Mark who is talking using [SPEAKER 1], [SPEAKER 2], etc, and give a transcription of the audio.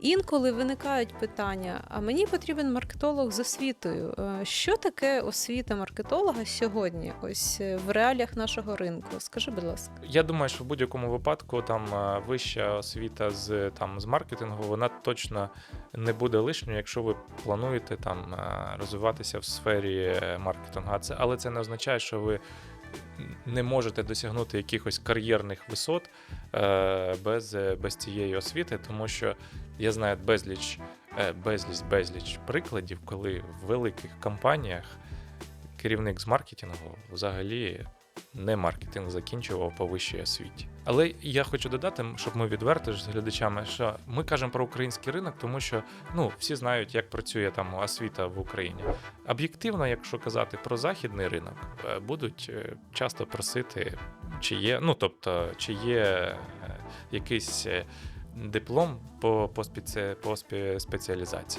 [SPEAKER 1] Інколи виникають питання: а мені потрібен маркетолог з освітою. Е, Що таке освіта маркетолога сьогодні? Ось е, в реаліях нашого ринку? Скажи, будь ласка.
[SPEAKER 2] Я думаю, що в будь-якому випадку там е, вища освіта з там з маркетингу вона точно не буде лишньою, якщо ви плануєте там розвиватися в сфері маркетингу. А це але це не означає, що ви не можете досягнути якихось кар'єрних висот е, без, е, без цієї освіти, тому що я знаю безліч, е, безліч, безліч прикладів, коли в великих компаніях керівник з маркетингу взагалі не маркетинг закінчував по вищій освіті. Але я хочу додати, щоб ми відверто з глядачами, що ми кажемо про український ринок, тому що ну всі знають, як працює там освіта в Україні. Об'єктивно, якщо казати про західний ринок, е, будуть е, часто просити, чи є, ну тобто, чи є е, якийсь диплом по, по спеціалізації.